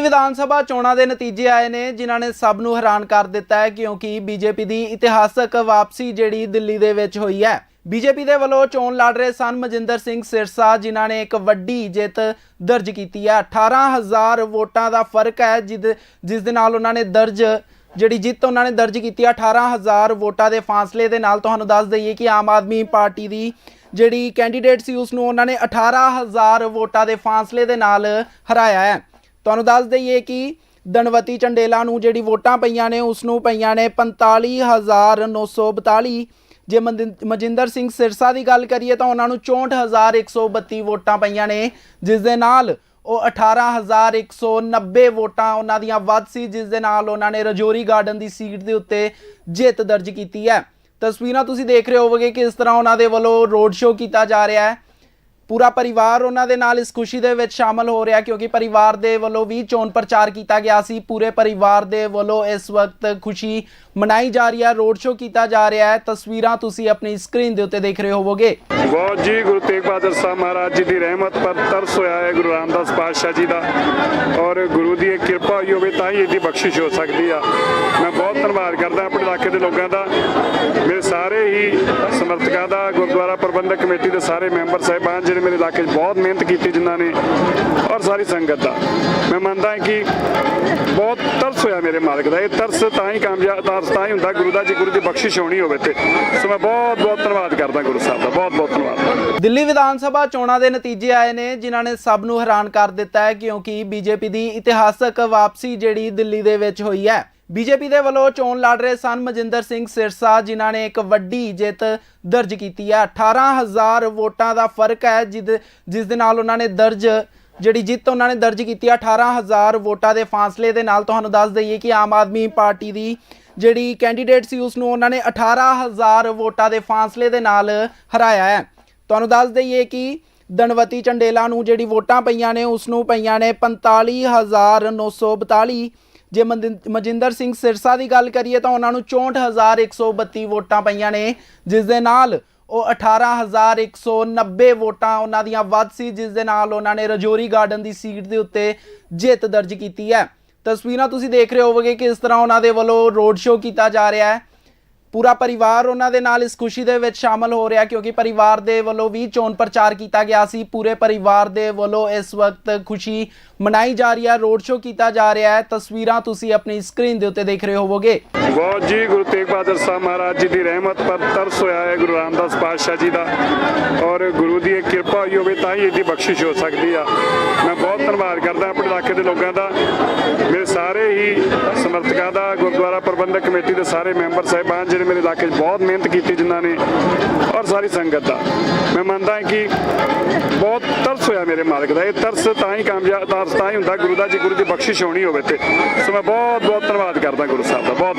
ਵਿਧਾਨ ਸਭਾ ਚੋਣਾਂ ਦੇ ਨਤੀਜੇ ਆਏ ਨੇ, ਜਿਨ੍ਹਾਂ ਨੇ ਸਭ ਨੂੰ ਹੈਰਾਨ ਕਰ ਦਿੱਤਾ ਹੈ ਕਿਉਂਕਿ ਬੀਜੇਪੀ ਦੀ ਇਤਿਹਾਸਕ ਵਾਪਸੀ ਜਿਹੜੀ ਦਿੱਲੀ ਦੇ ਵਿੱਚ ਹੋਈ ਹੈ। ਬੀਜੇਪੀ ਦੇ ਵੱਲੋਂ ਚੋਣ ਲੜ ਰਹੇ ਸਨ ਮਜਿੰਦਰ ਸਿੰਘ ਸਿਰਸਾ, ਜਿਨ੍ਹਾਂ ਨੇ ਇੱਕ ਵੱਡੀ ਜਿੱਤ ਦਰਜ ਕੀਤੀ ਹੈ। 18000 ਵੋਟਾਂ ਦਾ ਫ਼ਰਕ ਹੈ, ਜਿਦ, ਜਿਸ ਦੇ ਨਾਲ ਉਹਨਾਂ ਨੇ ਦਰਜ, ਜਿਹੜੀ ਜਿੱਤ ਉਹਨਾਂ ਨੇ ਦਰਜ ਕੀਤੀ ਹੈ 18000 ਵੋਟਾਂ ਦੇ ਫਾਸਲੇ ਦੇ ਨਾਲ। ਤੁਹਾਨੂੰ ਦੱਸ ਦਈਏ ਕਿ ਆਮ ਆਦਮੀ ਪਾਰਟੀ ਦੀ ਜਿਹੜੀ ਕੈਂਡੀਡੇਟ ਸੀ, ਉਸ ਨੂੰ ਉਹਨਾਂ ਨੇ 18000 ਵੋਟਾਂ ਦੇ ਫਾਸਲੇ ਦੇ ਨਾਲ ਹਰਾਇਆ ਹੈ। ਤੁਹਾਨੂੰ ਦੱਸ ਦਈਏ ਕਿ ਦਣਵਤੀ ਚੰਡੇਲਾ ਨੂੰ ਜਿਹੜੀ ਵੋਟਾਂ ਪਈਆਂ ਨੇ, ਉਸ ਨੂੰ ਪਈਆਂ ਨੇ 45942 ਜੇ ਮੰਦਿ- ਮਨਜਿੰਦਰ ਸਿੰਘ ਸਿਰਸਾ ਦੀ ਗੱਲ ਕਰੀਏ ਤਾਂ ਉਹਨਾਂ ਨੂੰ 64132 ਵੋਟਾਂ ਪਈਆਂ ਨੇ, ਜਿਸ ਦੇ ਨਾਲ ਉਹ 18190 ਵੋਟਾਂ ਉਹਨਾਂ ਦੀਆਂ ਵੱਧ ਸੀ, ਜਿਸ ਦੇ ਨਾਲ ਉਹਨਾਂ ਨੇ ਰਜੋਰੀ ਗਾਰਡਨ ਦੀ ਸੀਟ ਦੇ ਉੱਤੇ ਜਿੱਤ ਦਰਜ ਕੀਤੀ ਹੈ। ਤਸਵੀਰਾਂ ਤੁਸੀਂ ਦੇਖ ਰਹੇ ਹੋਵੋਗੇ ਕਿ ਇਸ ਤਰ੍ਹਾਂ ਉਹਨਾਂ ਦੇ ਵੱਲੋਂ ਰੋਡ ਸ਼ੋਅ ਕੀਤਾ ਜਾ ਰਿਹਾ ਹੈ। ਪੂਰਾ ਪਰਿਵਾਰ ਉਹਨਾਂ ਦੇ ਨਾਲ ਇਸ ਖੁਸ਼ੀ ਦੇ ਵਿੱਚ ਸ਼ਾਮਲ ਹੋ ਰਿਹਾ ਕਿਉਂਕਿ ਪਰਿਵਾਰ ਦੇ ਵੱਲੋਂ ਵੀ ਚੋਣ ਪ੍ਰਚਾਰ ਕੀਤਾ ਗਿਆ ਸੀ। ਪੂਰੇ ਪਰਿਵਾਰ ਦੇ ਵੱਲੋਂ ਇਸ ਵਕਤ ਖੁਸ਼ੀ ਮਨਾਈ ਜਾ ਰਹੀ ਹੈ, ਰੋਡ ਸ਼ੋਅ ਕੀਤਾ ਜਾ ਰਿਹਾ ਹੈ। ਤਸਵੀਰਾਂ ਤੁਸੀਂ ਆਪਣੀ ਸਕਰੀਨ ਦੇ ਉੱਤੇ ਦੇਖ ਰਹੇ ਹੋਵੋਗੇ। ਬਹੁਤ ਜੀ, ਗੁਰੂ ਤੇਗ ਬਹਾਦਰ ਸਾਹਿਬ ਮਹਾਰਾਜ ਜੀ ਦੀ ਰਹਿਮਤ ਪਰ ਤਰਸ ਹੋਇਆ ਹੈ ਗੁਰੂ ਰਾਮਦਾਸ ਪਾਤਸ਼ਾਹ ਜੀ ਦਾ। ਔਰ ਗੁਰੂ ਦੀ ਇਹ ਕਿਰਪਾ ਹੋਈ ਹੋਵੇ ਤਾਂ ਹੀ ਇਹਦੀ ਬਖਸ਼ਿਸ਼ ਹੋ ਸਕਦੀ ਆ। ਮੈਂ ਬਹੁਤ ਧੰਨਵਾਦ ਕਰਦਾ ਆਪਣੇ ਇਲਾਕੇ ਦੇ ਲੋਕਾਂ ਦਾ। ਮੇਰੇ ਸਾਰੇ ਹੀ ਸਮਰਥਕਾਂ ਦਾ ਗੁਰਦੁਆਰਾ ਪ੍ਰਬੰਧਕ ਕਮੇਟੀ ਦੇ ਸਾਰੇ ਮੈਂਬਰ ਸਾਹਿਬਾਨ ਜਿਹੜੇ ਮੇਰੇ ਇਲਾਕੇ 'ਚ ਬਹੁਤ ਮਿਹਨਤ ਕੀਤੀ ਜਿਨ੍ਹਾਂ ਨੇ ਔਰ ਸਾਰੀ ਸੰਗਤ ਦਾ। ਮੈਂ ਮੰਨਦਾ ਹਾਂ ਕਿ ਬਹੁਤ ਤਰਸ ਹੋਇਆ ਮੇਰੇ ਮਾਲਕ ਦਾ। ਇਹ ਤਰਸ ਤਾਂ ਹੀ ਕਾਮਯਾਬ, ਤਰਸ ਤਾਂ ਹੀ ਹੁੰਦਾ ਗੁਰੂ ਦਾ ਜੇ ਗੁਰੂ ਦੀ ਬਖਸ਼ਿਸ਼ ਹੋਣੀ ਹੋਵੇ ਤੇ। ਸੋ ਮੈਂ ਬਹੁਤ ਬਹੁਤ ਧੰਨਵਾਦ ਕਰਦਾ ਗੁਰੂ ਸਾਹਿਬ ਦਾ। ਬਹੁਤ ਬਹੁਤ ਧੰਨਵਾਦ। ਦਿੱਲੀ ਵਿਧਾਨ ਸਭਾ ਚੋਣਾਂ ਦੇ ਨਤੀਜੇ ਆਏ ਨੇ, ਜਿਨ੍ਹਾਂ ਨੇ ਸਭ ਨੂੰ ਹੈਰਾਨ ਕਰ ਦਿੱਤਾ ਹੈ ਕਿਉਂਕਿ ਬੀਜੇਪੀ ਦੀ ਇਤਿਹਾਸਕ ਵਾਪਸੀ ਜਿਹੜੀ ਦਿੱਲੀ ਦੇ ਵਿੱਚ ਹੋਈ ਹੈ। ਬੀਜੇਪੀ ਦੇ ਵੱਲੋਂ ਚੋਣ ਲੜ ਰਹੇ ਸਨ ਮਜਿੰਦਰ ਸਿੰਘ ਸਿਰਸਾ, ਜਿਨ੍ਹਾਂ ਨੇ ਇੱਕ ਵੱਡੀ ਜਿੱਤ ਦਰਜ ਕੀਤੀ ਹੈ। 18000 ਵੋਟਾਂ ਦਾ ਫ਼ਰਕ ਹੈ, ਜਿਦ, ਜਿਸ ਦੇ ਨਾਲ ਉਹਨਾਂ ਨੇ ਦਰਜ, ਜਿਹੜੀ ਜਿੱਤ ਉਹਨਾਂ ਨੇ ਦਰਜ ਕੀਤੀ ਹੈ 18000 ਵੋਟਾਂ ਦੇ ਫਾਸਲੇ ਦੇ ਨਾਲ ਤੁਹਾਨੂੰ ਦੱਸ ਦਈਏ ਕਿ ਆਮ ਆਦਮੀ ਪਾਰਟੀ ਦੀ ਜਿਹੜੀ ਕੈਂਡੀਡੇਟ ਸੀ, ਉਸ ਨੂੰ ਉਹਨਾਂ ਨੇ 18000 ਵੋਟਾਂ ਦੇ ਫਾਸਲੇ ਦੇ ਨਾਲ ਹਰਾਇਆ ਹੈ। ਤੁਹਾਨੂੰ ਦੱਸ ਦਈਏ ਕਿ ਦਨਵਤੀ ਚੰਡੇਲਾ ਨੂੰ ਜਿਹੜੀ ਵੋਟਾਂ ਪਈਆਂ ਨੇ, ਉਸ ਨੂੰ ਪਈਆਂ ਨੇ 45942 ਜੇ ਮੰਦਿ- ਮਨਜਿੰਦਰ ਸਿੰਘ ਸਿਰਸਾ ਦੀ ਗੱਲ ਕਰੀਏ ਤਾਂ ਉਹਨਾਂ ਨੂੰ 64132 ਵੋਟਾਂ ਪਈਆਂ ਨੇ, ਜਿਸ ਦੇ ਨਾਲ ਉਹ 18190 ਵੋਟਾਂ ਉਹਨਾਂ ਦੀਆਂ ਵੱਧ ਸੀ, ਜਿਸ ਦੇ ਨਾਲ ਉਹਨਾਂ ਨੇ ਰਜੋਰੀ ਗਾਰਡਨ ਦੀ ਸੀਟ ਦੇ ਉੱਤੇ ਜਿੱਤ ਦਰਜ ਕੀਤੀ ਹੈ। ਤਸਵੀਰਾਂ ਤੁਸੀਂ ਦੇਖ ਰਹੇ ਹੋਵੋਗੇ ਕਿ ਇਸ ਤਰ੍ਹਾਂ ਉਹਨਾਂ ਦੇ ਵੱਲੋਂ ਰੋਡ ਸ਼ੋਅ ਕੀਤਾ ਜਾ ਰਿਹਾ ਹੈ। ਪੂਰਾ ਪਰਿਵਾਰ ਉਹਨਾਂ ਦੇ ਨਾਲ ਇਸ ਖੁਸ਼ੀ ਦੇ ਵਿੱਚ ਸ਼ਾਮਲ ਹੋ ਰਿਹਾ ਕਿਉਂਕਿ ਪਰਿਵਾਰ ਦੇ ਵੱਲੋਂ ਵੀ ਚੋਣ ਪ੍ਰਚਾਰ ਕੀਤਾ ਗਿਆ ਸੀ। ਪੂਰੇ ਪਰਿਵਾਰ ਦੇ ਵੱਲੋਂ ਇਸ ਵਕਤ ਖੁਸ਼ੀ ਮਨਾਈ ਜਾ ਰਹੀ ਹੈ, ਰੋਡ ਸ਼ੋਅ ਕੀਤਾ ਜਾ ਰਿਹਾ ਹੈ। ਤਸਵੀਰਾਂ ਤੁਸੀਂ ਆਪਣੀ ਸਕਰੀਨ ਦੇ ਉੱਤੇ ਦੇਖ ਰਹੇ ਹੋਵੋਗੇ। ਬਹੁਤ ਜੀ, ਗੁਰੂ ਤੇਗ ਬਹਾਦਰ ਸਾਹਿਬ ਮਹਾਰਾਜ ਜੀ ਦੀ ਰਹਿਮਤ ਪਰ ਤਰਸ ਹੋਇਆ ਹੈ ਗੁਰੂ ਰਾਮਦਾਸ ਪਾਤਸ਼ਾਹ ਜੀ ਦਾ। ਔਰ ਗੁਰੂ ਦੀ ਕਿਰਪਾ ਹੋਈ ਹੋਵੇ ਤਾਂ ਹੀ ਇਹਦੀ ਬਖਸ਼ਿਸ਼ ਹੋ ਸਕਦੀ ਆ। ਮੈਂ ਬਹੁਤ ਧੰਨਵਾਦ ਕਰਦਾ ਆਪਣੇ ਇਲਾਕੇ ਦੇ ਲੋਕਾਂ ਦਾ। ਮੇਰੇ ਸਾਰੇ ਹੀ ਸਮਰਥਕਾਂ ਦਾ, ਗੁਰਦੁਆਰਾ ਪ੍ਰਬੰਧਕ ਕਮੇਟੀ ਦੇ ਸਾਰੇ ਮੈਂਬਰ ਸਾਹਿਬਾਨ ਜਿਹੜੇ ਮੇਰੇ ਇਲਾਕੇ 'ਚ ਬਹੁਤ ਮਿਹਨਤ ਕੀਤੀ ਜਿਨ੍ਹਾਂ ਨੇ ਔਰ ਸਾਰੀ ਸੰਗਤ ਦਾ। ਮੈਂ ਮੰਨਦਾ ਕਿ ਬਹੁਤ ਤਰਸ ਹੋਇਆ ਮੇਰੇ ਮਾਲਕ ਦਾ। ਇਹ ਤਰਸ ਤਾਂ ਹੀ ਕਾਮਯਾਬ, ਤਰਸ ਤਾਂ ਹੀ ਹੁੰਦਾ ਗੁਰੂ ਦਾ ਜੀ ਗੁਰੂ ਦੀ ਬਖਸ਼ਿਸ਼ ਹੋਣੀ ਹੋਵੇ ਤੇ। ਸੋ ਮੈਂ ਬਹੁਤ ਬਹੁਤ ਧੰਨਵਾਦ ਕਰਦਾ ਗੁਰੂ ਸਾਹਿਬ ਦਾ। ਬਹੁਤ